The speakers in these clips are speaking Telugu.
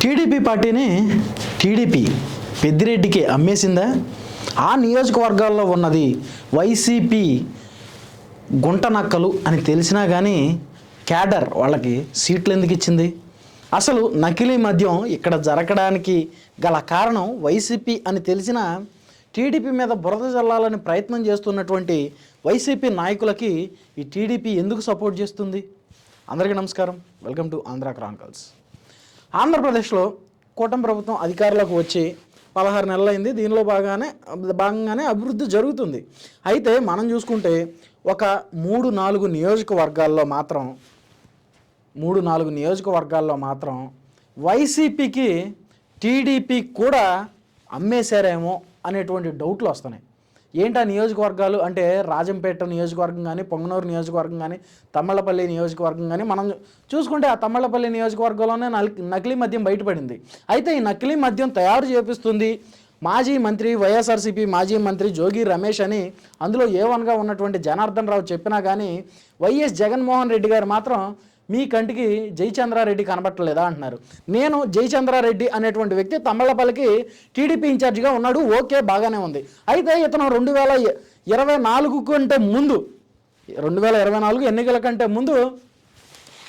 టీడీపీ పార్టీని టీడీపీ పెద్దిరెడ్డికి అమ్మేసిందా? ఆ నియోజకవర్గాల్లో ఉన్నది వైసీపీ గుంట నక్కలు అని తెలిసినా కానీ క్యాడర్ వాళ్ళకి సీట్లు ఎందుకు ఇచ్చింది? అసలు నకిలీ మద్యం ఇక్కడ జరగడానికి గల కారణం వైసీపీ అని తెలిసిన టీడీపీ మీద బురద చల్లాలని ప్రయత్నం చేస్తున్నటువంటి వైసీపీ నాయకులకి ఈ టీడీపీ ఎందుకు సపోర్ట్ చేస్తుంది? అందరికీ నమస్కారం. Welcome to Andhra chronicles. ఆంధ్రప్రదేశ్లో కూటమి ప్రభుత్వం అధికారులకు వచ్చి పదహారు నెలలైంది. దీనిలో బాగానే భాగంగానే అభివృద్ధి జరుగుతుంది. అయితే మనం చూసుకుంటే ఒక మూడు నాలుగు నియోజకవర్గాల్లో మాత్రం మూడు నాలుగు నియోజకవర్గాల్లో మాత్రం వైసీపీకి టీడీపీ కూడా అమ్మేశారేమో అనేటువంటి డౌట్లు వస్తున్నాయి. ఏంటి ఆ నియోజకవర్గాలు? అంటే రాజంపేట నియోజకవర్గం కానీ పొంగనూరు నియోజకవర్గం కానీ తమ్మళ్ళపల్లి నియోజకవర్గం కానీ మనం చూసుకుంటే ఆ తమ్మళ్ళపల్లి నియోజకవర్గంలోనే నకిలీ మద్యం బయటపడింది. అయితే ఈ నకిలీ మద్యం తయారు చేపిస్తుంది మాజీ మంత్రి వైఎస్ఆర్సీపీ మాజీ మంత్రి జోగి రమేష్ అని. అందులో ఏ వన్గా ఉన్నటువంటి జనార్దన్ రావు చెప్పినా కానీ వైఎస్ జగన్మోహన్ రెడ్డి గారు మాత్రం మీ కంటికి జయచంద్రారెడ్డి కనబట్టలేదా అంటున్నారు. నేను జయచంద్రారెడ్డి అనేటువంటి వ్యక్తి తమ్మళ్ళపల్లికి టీడీపీ ఇన్ఛార్జిగా ఉన్నాడు. ఓకే బాగానే ఉంది. అయితే ఇతను రెండు వేల ఇరవై నాలుగు కంటే ముందు రెండు వేల ఇరవై నాలుగు ఎన్నికల కంటే ముందు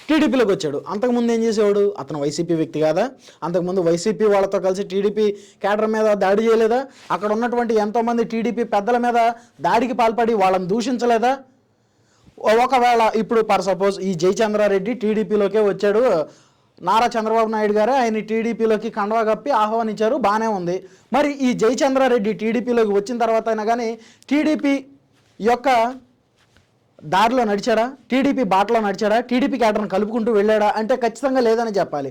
టీడీపీలోకి వచ్చాడు. అంతకుముందు ఏం చేసేవాడు? అతను వైసీపీ వ్యక్తి కాదా? అంతకుముందు వైసీపీ వాళ్ళతో కలిసి టీడీపీ కేటర్ మీద దాడి చేయలేదా? అక్కడ ఉన్నటువంటి ఎంతోమంది టీడీపీ పెద్దల మీద దాడికి పాల్పడి వాళ్ళని దూషించలేదా? ఒకవేళ ఇప్పుడు ఫర్ సపోజ్ ఈ జయచంద్రారెడ్డి టీడీపీలోకే వచ్చాడు నారా చంద్రబాబు నాయుడు గారే ఆయన టీడీపీలోకి కండవా కప్పి ఆహ్వానించారు బాగానే ఉంది. మరి ఈ జయచంద్రారెడ్డి టీడీపీలోకి వచ్చిన తర్వాత అయినా కానీ టీడీపీ యొక్క దారిలో నడిచాడా? టీడీపీ బాటలో నడిచాడా? టీడీపీ క్యాడర్ని కలుపుకుంటూ వెళ్ళాడా? అంటే ఖచ్చితంగా లేదని చెప్పాలి.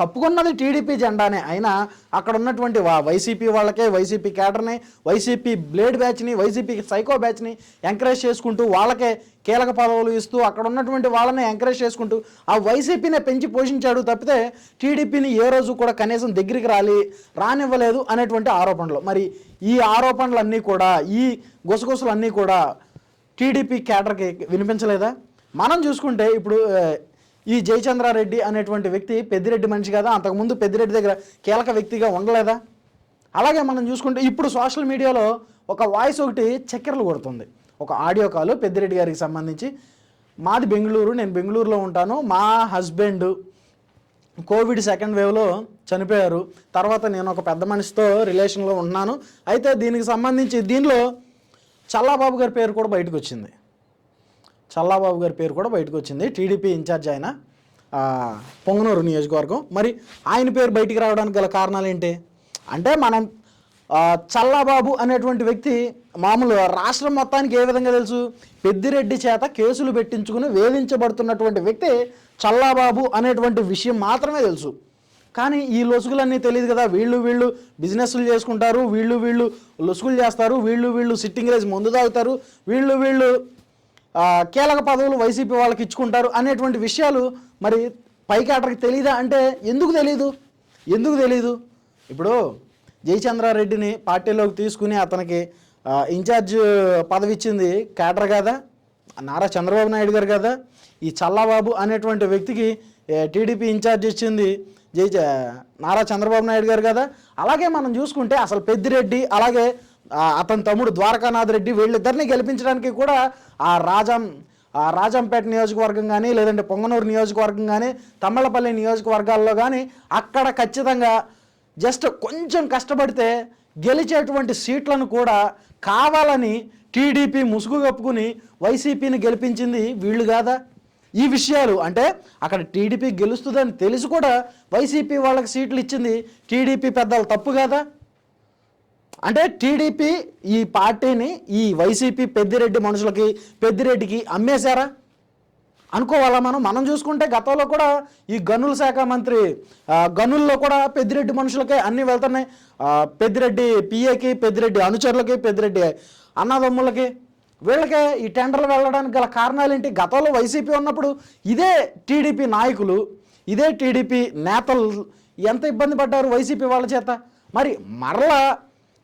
కప్పుకున్నది టీడీపీ జెండానే. అయినా అక్కడ ఉన్నటువంటి వా వైసీపీ వాళ్ళకే వైసీపీ క్యాడర్ని వైసీపీ బ్లేడ్ బ్యాచ్ని వైసీపీ సైకో బ్యాచ్ని ఎంకరేజ్ చేసుకుంటూ వాళ్ళకే కీలక పదవులు ఇస్తూ అక్కడ ఉన్నటువంటి వాళ్ళని ఎంకరేజ్ చేసుకుంటూ ఆ వైసీపీనే పెంచి పోషించాడు తప్పితే టీడీపీని ఏ రోజు కూడా కనీసం దగ్గరికి రాలి రానివ్వలేదు అనేటువంటి ఆరోపణలు. మరి ఈ ఆరోపణలన్నీ కూడా ఈ గుసగుసలన్నీ కూడా టీడీపీ క్యాడర్కి వినిపించలేదా? మనం చూసుకుంటే ఇప్పుడు ఈ జయచంద్రారెడ్డి అనేటువంటి వ్యక్తి పెద్దిరెడ్డి మనిషి కదా అంతకుముందు పెద్దిరెడ్డి దగ్గర కీలక వ్యక్తిగా ఉండలేదా? అలాగే మనం చూసుకుంటే ఇప్పుడు సోషల్ మీడియాలో ఒక వాయిస్ ఒకటి చక్కెరలు కొడుతుంది. ఒక ఆడియో కాల్ పెద్దిరెడ్డి గారికి సంబంధించి మాది బెంగళూరు నేను బెంగళూరులో ఉంటాను మా హస్బెండ్ కోవిడ్ సెకండ్ వేవ్లో చనిపోయారు తర్వాత నేను ఒక పెద్ద మనిషితో రిలేషన్లో ఉన్నాను అయితే దీనికి సంబంధించి దీనిలో చల్లాబాబు గారి పేరు కూడా బయటకు వచ్చింది. చల్లాబాబు గారి పేరు కూడా బయటకు వచ్చింది. టీడీపీ ఇన్ఛార్జ్ ఆయన పొంగనూరు నియోజకవర్గం. మరి ఆయన పేరు బయటికి రావడానికి గల కారణాలు ఏంటి? అంటే మనం చల్లాబాబు అనేటువంటి వ్యక్తి మామూలు రాష్ట్రం మొత్తానికి ఏ విధంగా తెలుసు? పెద్దిరెడ్డి చేత కేసులు పెట్టించుకుని వేధించబడుతున్నటువంటి వ్యక్తి చల్లాబాబు అనేటువంటి విషయం మాత్రమే తెలుసు. కానీ ఈ లొసుగులన్నీ తెలియదు కదా. వీళ్ళు వీళ్ళు బిజినెస్లు చేసుకుంటారు వీళ్ళు వీళ్ళు లొసుగులు చేస్తారు వీళ్ళు వీళ్ళు సిట్టింగ్ రేజ్ ముందు తాగుతారు వీళ్ళు వీళ్ళు కీలక పదవులు వైసీపీ వాళ్ళకి ఇచ్చుకుంటారు అనేటువంటి విషయాలు మరి పైకాటకి తెలియదా అంటే ఎందుకు తెలియదు ఎందుకు తెలియదు ఇప్పుడు జయచంద్రారెడ్డిని పార్టీలోకి తీసుకుని అతనికి ఇన్ఛార్జ్ పదవి ఇచ్చింది కేటర్ కదా? నారా చంద్రబాబు నాయుడు గారు కదా? ఈ చల్లబాబు అనేటువంటి వ్యక్తికి టీడీపీ ఇన్ఛార్జ్ ఇచ్చింది జై జ- నారా చంద్రబాబు నాయుడు గారు కదా? అలాగే మనం చూసుకుంటే అసలు పెద్దిరెడ్డి అలాగే అతని తమ్ముడు ద్వారకానాథ్ రెడ్డి వీళ్ళిద్దరిని గెలిపించడానికి కూడా ఆ రాజం ఆ రాజంపేట నియోజకవర్గం కానీ లేదంటే పొంగనూరు నియోజకవర్గం కానీ తమ్మలపల్లి నియోజకవర్గాల్లో కానీ అక్కడ ఖచ్చితంగా జస్ట్ కొంచెం కష్టపడితే గెలిచేటువంటి సీట్లను కూడా కావాలని టీడీపీ ముసుగు కప్పుకుని వైసీపీని గెలిపించింది వీళ్ళు కాదా? ఈ విషయాలు అంటే అక్కడ టీడీపీ గెలుస్తుందని తెలిసి కూడా వైసీపీ వాళ్ళకి సీట్లు ఇచ్చింది టీడీపీ పెద్దలు తప్పు కాదా? అంటే టీడీపీ ఈ పార్టీని ఈ వైసీపీ పెద్దిరెడ్డి మనుషులకి పెద్దిరెడ్డికి అమ్మేశారా? అనుకోవాలా మనం? మనం చూసుకుంటే గతంలో కూడా ఈ గనుల శాఖ మంత్రి గనుల్లో కూడా పెద్దిరెడ్డి మనుషులకే అన్నీ వెళ్తున్నాయి. పెద్దిరెడ్డి పిఏకి పెద్దిరెడ్డి అనుచరులకి పెద్దిరెడ్డి అన్నదమ్ములకి. వీళ్ళకే ఈ టెండర్లు వెళ్ళడానికి గల కారణాలు ఏంటి గతంలో వైసీపీ ఉన్నప్పుడు ఇదే టీడీపీ నాయకులు ఇదే టీడీపీ నేతలు ఎంత ఇబ్బంది పడ్డారు వైసీపీ వాళ్ళ చేత? మరి మరలా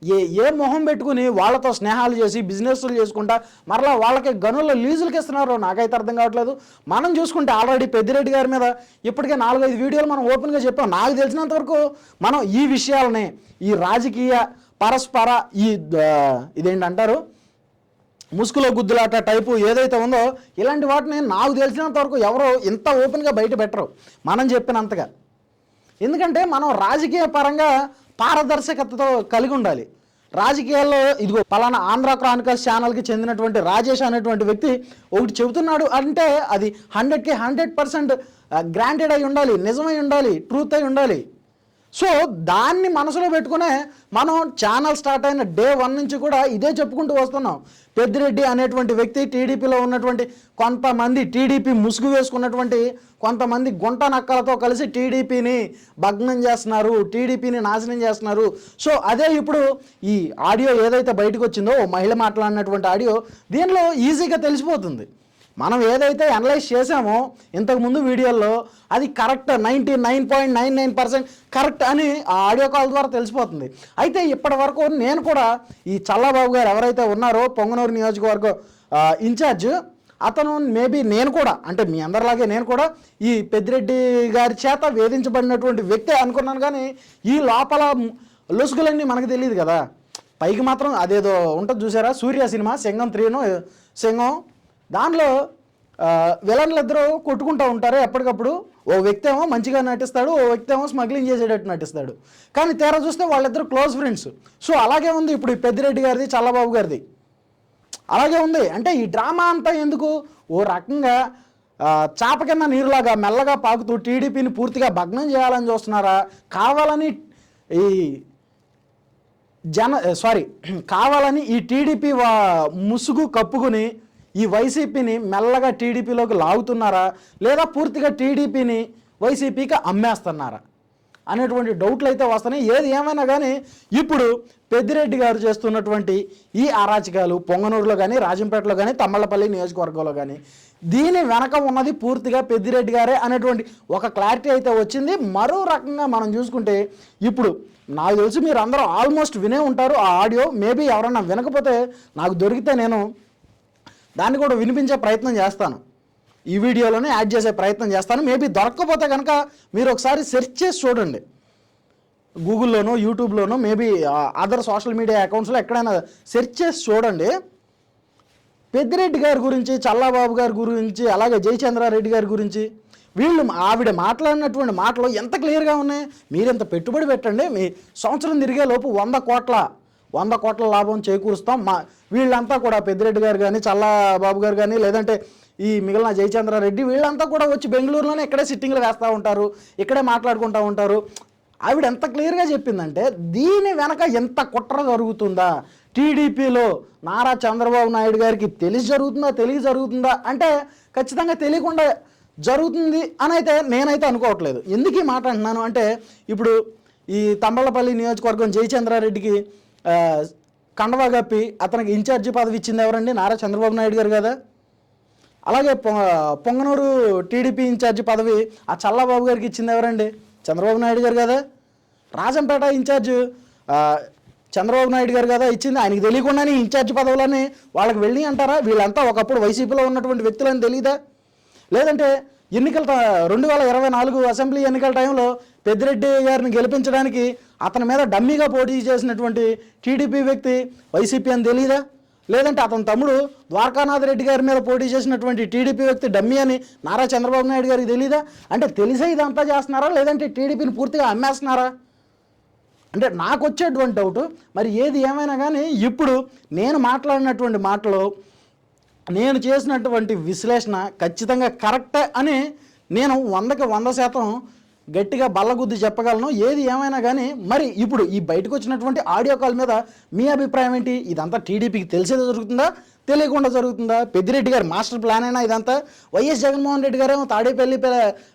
ఏ ఏ మొహం పెట్టుకుని వాళ్ళతో స్నేహాలు చేసి బిజినెస్లు చేసుకుంటా మరలా వాళ్ళకి గనుల లీజులకి ఇస్తున్నారు నాకైతే అర్థం కావట్లేదు. మనం చూసుకుంటే ఆల్రెడీ పెద్దిరెడ్డి గారి మీద ఇప్పటికే నాలుగైదు వీడియోలు మనం ఓపెన్గా చెప్పాం. నాకు తెలిసినంత వరకు మనం ఈ విషయాలని ఈ రాజకీయ పరస్పర ఈ ఆ, ఇదేంటంటారు? ముసుగులో గుద్దులాట టైపు ఏదైతే ఉందో ఇలాంటి వాటిని నాకు తెలిసినంత వరకు ఎవరో ఇంత ఓపెన్గా బయట పెట్టరు. మనం చెప్పినంతగా. ఎందుకంటే మనం రాజకీయ పరంగా పారదర్శకతతో కలిగి ఉండాలి. రాజకీయాల్లో ఇదిగో పలానా ఆంధ్ర క్రానికల్స్ ఛానల్కి చెందినటువంటి రాజేష్ అనేటువంటి వ్యక్తి ఒకటి చెబుతున్నాడు అంటే అది హండ్రెడ్కి హండ్రెడ్ పర్సెంట్ గ్రాంటెడ్ అయి ఉండాలి నిజమై ఉండాలి ట్రూత్ అయి ఉండాలి. సో దాన్ని మనసులో పెట్టుకునే మనం ఛానల్ స్టార్ట్ అయిన డే వన్ నుంచి కూడా ఇదే చెప్పుకుంటూ వస్తున్నాం. పెద్దిరెడ్డి అనేటువంటి వ్యక్తి టీడీపీలో ఉన్నటువంటి కొంతమంది టీడీపీ ముసుగు వేసుకున్నటువంటి కొంతమంది గుంట నక్కలతో కలిసి టీడీపీని భగ్నం చేస్తున్నారు టీడీపీని నాశనం చేస్తున్నారు. సో అదే ఇప్పుడు ఈ ఆడియో ఏదైతే బయటకు వచ్చిందో మహిళ మాట్లాడినటువంటి ఆడియో దీనిలో ఈజీగా తెలిసిపోతుంది. మనం ఏదైతే అనలైజ్ చేసామో ఇంతకుముందు వీడియోల్లో అది correct ninety nine point nine nine percent correct అని ఆ ఆడియో కాల్ ద్వారా తెలిసిపోతుంది. అయితే ఇప్పటి వరకు నేను కూడా ఈ చల్లబాబు గారు ఎవరైతే ఉన్నారో పొంగనూరు నియోజకవర్గం ఇన్ఛార్జ్ అతను మేబీ నేను కూడా అంటే మీ అందరిలాగే నేను కూడా ఈ పెద్దిరెడ్డి గారి చేత వేధించబడినటువంటి వ్యక్తి అనుకున్నాను కానీ ఈ లోపల లొసుగులన్నీ మనకు తెలియదు కదా. పైకి మాత్రం అదేదో ఉంటుంది చూసారా? సూర్య సినిమా సింగం త్రీను సింగం దానిలో విలన్లిద్దరూ విలన్లు కొట్టుకుంటూ ఉంటారు. ఎప్పటికప్పుడు ఓ వ్యక్తి ఏమో మంచిగా నటిస్తాడు ఓ వ్యక్తి ఏమో స్మగ్లింగ్ చేసేటట్టు నటిస్తాడు. కానీ తీరా చూస్తే వాళ్ళిద్దరు క్లోజ్ ఫ్రెండ్స్. సో అలాగే ఉంది ఇప్పుడు ఈ పెద్దిరెడ్డి గారిది చల్లబాబు గారిది. అలాగే ఉంది. అంటే ఈ డ్రామా అంతా ఎందుకు? ఓ రకంగా చాప కింద నీరులాగా మెల్లగా పాకుతూ టీడీపీని పూర్తిగా భగ్నం చేయాలని చూస్తున్నారా? కావాలని ఈ జన సారీ కావాలని ఈ టీడీపీ వా ముసుగు కప్పుకుని ఈ వైసీపీని మెల్లగా టీడీపీలోకి లాగుతున్నారా? లేదా పూర్తిగా టీడీపీని వైసీపీకి అమ్మేస్తున్నారా? అనేటువంటి డౌట్లు అయితే వస్తున్నాయి. ఏది ఏమైనా కానీ ఇప్పుడు పెద్దిరెడ్డి గారు చేస్తున్నటువంటి ఈ అరాచకాలు పొంగనూరులో కానీ రాజంపేటలో కానీ తమ్మళ్ళపల్లి నియోజకవర్గంలో కానీ దీని వెనక ఉన్నది పూర్తిగా పెద్దిరెడ్డి గారే అనేటువంటి ఒక క్లారిటీ అయితే వచ్చింది. మరో రకంగా మనం చూసుకుంటే ఇప్పుడు నాకు తెలిసి మీరు అందరూ ఆల్మోస్ట్ వినే ఉంటారు ఆ ఆడియో. మేబీ ఎవరన్నా వినకపోతే నాకు దొరికితే నేను దాన్ని కూడా వినిపించే ప్రయత్నం చేస్తాను. ఈ వీడియోలోనే యాడ్ చేసే ప్రయత్నం చేస్తాను. మేబీ దొరకకపోతే కనుక మీరు ఒకసారి సెర్చ్ చేసి చూడండి. గూగుల్లోనో యూట్యూబ్లోనో మేబీ అదర్ సోషల్ మీడియా అకౌంట్స్లో ఎక్కడైనా సెర్చ్ చేసి చూడండి. పెద్దిరెడ్డి గారి గురించి చల్లాబాబు గారి గురించి అలాగే జయచంద్రారెడ్డి గారి గురించి వీళ్ళు ఆవిడ మాట్లాడినటువంటి మాటలు ఎంత క్లియర్గా ఉన్నాయి? మీరు ఇంత పెట్టుబడి పెట్టండి? మీ సంవత్సరం తిరిగే లోపు వంద కోట్ల వంద కోట్ల లాభం చేకూరుస్తాం. మా వీళ్ళంతా కూడా పెద్దిరెడ్డి గారు కానీ చల్లబాబు గారు కానీ లేదంటే ఈ మిగిలిన జయచంద్రారెడ్డి వీళ్ళంతా కూడా వచ్చి బెంగళూరులోనే ఇక్కడే సిట్టింగ్లు వేస్తూ ఉంటారు ఇక్కడే మాట్లాడుకుంటూ ఉంటారు. ఆవిడ ఎంత క్లియర్గా చెప్పిందంటే దీని వెనక ఎంత కుట్ర జరుగుతుందా? టీడీపీలో నారా చంద్రబాబు నాయుడు గారికి తెలిసి జరుగుతుందా తెలియ జరుగుతుందా? అంటే ఖచ్చితంగా తెలియకుండా జరుగుతుంది అని అయితే నేనైతే అనుకోవట్లేదు. ఎందుకు ఈ మాట అంటున్నాను అంటే ఇప్పుడు ఈ తంబలపల్లి నియోజకవర్గం జయచంద్రారెడ్డికి కండవా కప్పి అతనికి ఇన్ఛార్జి పదవి ఇచ్చింది ఎవరండి? నారా చంద్రబాబు నాయుడు గారు కదా? అలాగే పొంగనూరు టీడీపీ ఇన్ఛార్జి పదవి ఆ చల్లబాబు గారికి ఇచ్చింది ఎవరండి? చంద్రబాబు నాయుడు గారు కదా? రాజంపేట ఇన్ఛార్జ్ చంద్రబాబు నాయుడు గారు కదా ఇచ్చింది? ఆయనకి తెలియకుండానే ఇన్ఛార్జ్ పదవులని వాళ్ళకి వెళ్ళి అంటారా? వీళ్ళంతా ఒకప్పుడు వైసీపీలో ఉన్నటువంటి వ్యక్తులని తెలియదా లేదంటే ఎన్నికల రెండు వేల ఇరవై నాలుగు అసెంబ్లీ ఎన్నికల టైంలో పెద్దిరెడ్డి గారిని గెలిపించడానికి అతని మీద డమ్మీగా పోటీ చేసినటువంటి టీడీపీ వ్యక్తి వైసీపీ అని తెలియదా లేదంటే అతని తమ్ముడు ద్వారకానాథ్ రెడ్డి గారి మీద పోటీ చేసినటువంటి టీడీపీ వ్యక్తి డమ్మీ అని నారా చంద్రబాబు నాయుడు గారికి తెలీదా? అంటే తెలిసే ఇదంతా చేస్తున్నారా? లేదంటే టీడీపీని పూర్తిగా అమ్మేస్తున్నారా? అంటే నాకు వచ్చేటువంటి డౌట్ మరి ఏది ఏమైనా కానీ ఇప్పుడు నేను మాట్లాడినటువంటి మాటలు నేను చేసినటువంటి విశ్లేషణ ఖచ్చితంగా కరెక్టే అని నేను వందకి వంద శాతం గట్టిగా బల్లగుద్ది చెప్పగలను. ఏది ఏమైనా కానీ మరి ఇప్పుడు ఈ బయటకు వచ్చినటువంటి ఆడియో కాల్ మీద మీ అభిప్రాయం ఏంటి? ఇదంతా టీడీపీకి తెలిసేది జరుగుతుందా? తెలియకుండా జరుగుతుందా? పెద్దిరెడ్డి గారి మాస్టర్ ప్లాన్ అయినా ఇదంతా? వైఎస్ జగన్మోహన్ రెడ్డి గారేమో తాడేపల్లి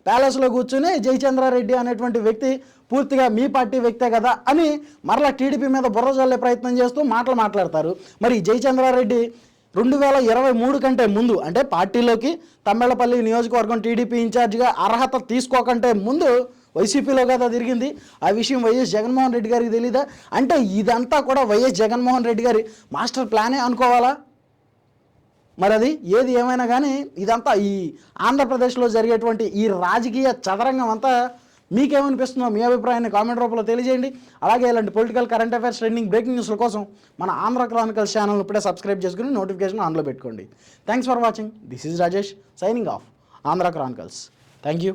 ప్యాలెస్లో కూర్చుని జయచంద్రారెడ్డి అనేటువంటి వ్యక్తి పూర్తిగా మీ పార్టీ వ్యక్తే కదా అని మరలా టీడీపీ మీద బుర్ర జల్లే ప్రయత్నం చేస్తూ మాటలు మాట్లాడతారు. మరి జయచంద్రారెడ్డి రెండు వేల ఇరవై మూడు కంటే ముందు అంటే పార్టీలోకి తమ్మెళ్ళపల్లి నియోజకవర్గం టీడీపీ ఇన్ఛార్జిగా అర్హత తీసుకోకంటే ముందు వైసీపీలో కదా తిరిగింది. ఆ విషయం వైఎస్ జగన్మోహన్ రెడ్డి గారికి తెలీదా? అంటే ఇదంతా కూడా వైఎస్ జగన్మోహన్ రెడ్డి గారి మాస్టర్ ప్లానే అనుకోవాలా? మరి అది ఏది ఏమైనా కానీ ఇదంతా ఈ ఆంధ్రప్రదేశ్లో జరిగేటువంటి ఈ రాజకీయ చదరంగం అంతా మీకేమనిపిస్తుందో మీ అభిప్రాయాన్ని కామెంట్ రూపంలో తెలియజేయండి. అలాగే ఇలాంటి political current affairs trending breaking న్యూస్ల కోసం మన ఆంధ్ర క్రానికల్స్ ఛానల్ ఇప్పుడే సబ్స్క్రైబ్ చేసుకుని నోటిఫికేషన్ ఆన్లో పెట్టుకోండి. Thanks for watching this is Rajesh signing off Andhra chronicles. Thank you